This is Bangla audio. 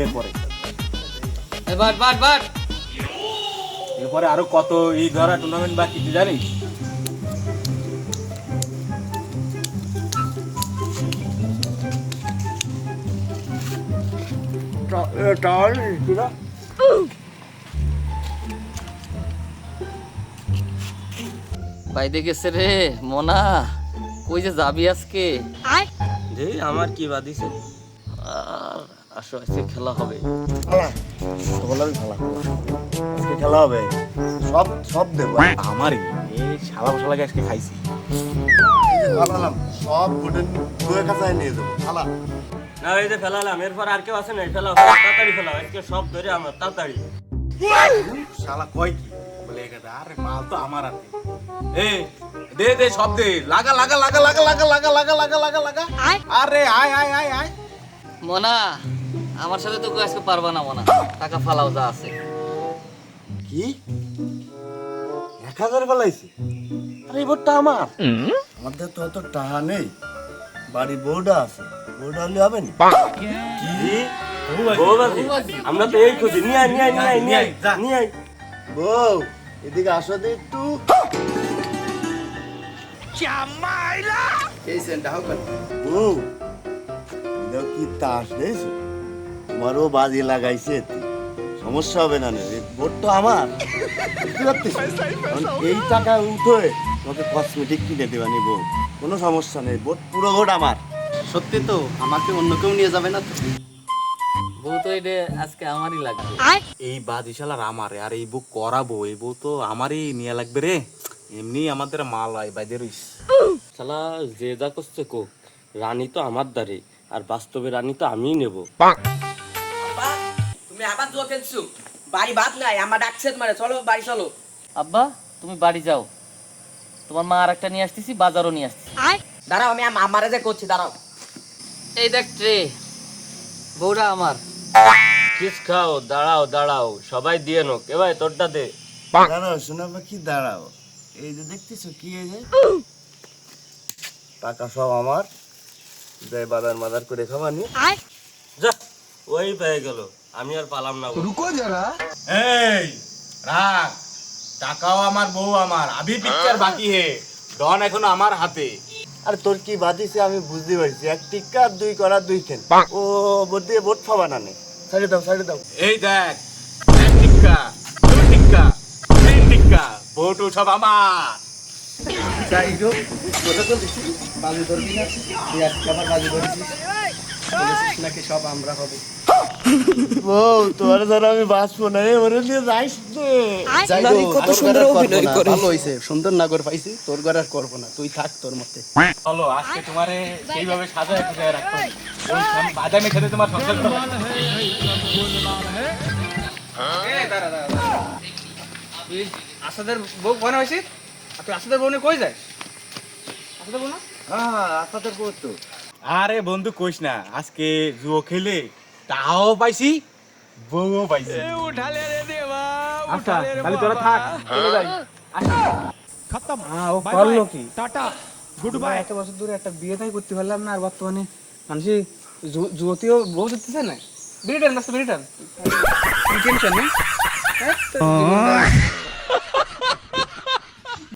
এরপরে এ বাট বাট বাট এরপরে আরও কত এই ধরা টুর্নামেন্ট বাকি তুই জানিস বাইরে গেছে রে, মনা। যে যাবি আজকে? যে আমার কি বাদিছে আর আসো আজকে খেলা হবে। তো বললাম খেলা আজকে খেলা হবে। সব সব দেবো। আমারই। এই শালা মশলাকে আজকে খাইছি। এই সব গোটেন দুয়ের কাছে নিয়ে যাব। খেলা না এই যে ফেলালাম এরপর আর কেউ আছে না ফেলাও ফেলাও, তাড়াতাড়ি ফেলাও আজকে সব ধরে আমার তাড়াতাড়ি। শালা কয় কি? বলে এখানে আরে মাল তো আমার হাতে। এ দে দে সব দে। লাগা লাগা লাগা লাগা লাগা লাগা লাগা লাগা লাগা লাগা। আরে আয় আয় আয় আয়। মনা আমার সাথে তো আজকে পারবা না মনা। টাকা ফালাও যা আছে। কি? এক হাজার ফেলাইছে? আরে এবারটা আমার। আমাদের তো অত টাকা নেই। বাড়ি বউটা আছে। বউটা হলে হবে না? কি? আমরা তো এই খুঁজি নিয়ে আয় নিয়ে আয় নিয়ে আয় নিয়ে আয়। নিয়ে বউ এদিকে আসো তো একটু। বউ এটাও কি তাস দেখছ তোমারও বাজি লাগাইছে এতে। সমস্যা হবে না রে ভোট তো আমার। বুঝতে পারছিস? কারণ এই টাকা উঠে তোমাকে কসমেটিক কিনে দেবা নিব। কোনো সমস্যা নেই ভোট পুরো ভোট আমার। সত্যি তো আমাকে অন্য কেউ নিয়ে যাবে না তো। বউ তো এটা আজকে আমারই লাগবে। এই বাদি শালার আমার আর এই বউ করাবো এই বউ তো আমারই নিয়ে লাগবে রে। এমনি আমাদের মাল হয় বাইদে রইস। শালা যে যা করছে কো রানী তো আমার দ্বারে আর বাস্তবে রানী তো আমিই নেব। তুমি আবার জুয়া খেলছো? বাড়ি বাদ নাই আমার ডাকছে মানে চলো বাড়ি চলো। আব্বা তুমি বাড়ি যাও। তোমার মা আর একটা নিয়ে আসতেছি বাজারও নিয়ে আসতেছি। দাঁড়াও আমি আম- আমারে যে করছি দাঁড়াও। এই দেখ ট্রে বউটা আমার। কিস খাও দাঁড়াও দাঁড়াও সবাই দিয়ে নোক ভাই তোরটা দে। দাঁড়াও শোনা কি দাঁড়াও? এই যে দেখতেছো কি এই যে? টাকা সব আমার। যাই বাজার মাজার করে খাওয়া নি। যা ওই পেয়ে গেল। আমি আর পালাম না গো। এই রাগ। টাকাও আমার বউ আমার। আভি পিকচার বাকি হে। ডন এখনও আমার হাতে। আর তোর কি বাদিছে আমি বুঝতে পারছি। এক টিক্কা আর দুই করা দুই খেন ও ভোট দিয়ে ভোট খাবা না নে। ছাড়ে দাও ছাড়ে দাও। এই দেখ। এক টিক্কা দুই টিক্কা তিন টিক্কা। বউটু সব আমার। যাই হোক কোথা তো বাজি ধরবি না তুই আজকে আবার বাজি ধরেছিস বলেছিস নাকি সব আমরা হবে। ও তোর ধর আমি বাঁচবো না এ ওরে নিয়ে যাইস নে। যাই হোক, ভালো সুন্দর নাগর পাইছি তোর ঘরে আর করব না তুই থাক তোর মতে। চলো আজকে তোমারে সেইভাবে সাজায় সাজায় রাখব ওই বাদামের সাথে তোমার সংসার করব। তুই আসাদের বউ কোনে হয়েছিস আর তুই আসাদের বউ নিয়ে কই যায় আসাদের বউ না? হ্যাঁ আপনাদের বউ তো। আরে বন্ধু কইস না আজকে জুয়ো খেলে তাও পাইছি বউও পাইছি। আচ্ছা তাহলে তোরা থাক চলে যাই। হ্যাঁ, ও করল কি? টাটা। গুড বাই এত বছর ধরে একটা বিয়ে তাই করতে পারলাম না আর বর্তমানে মানুষই যুবতীও বউ দিতেছে না। বিরিটান বিরিটান টেনশন নেই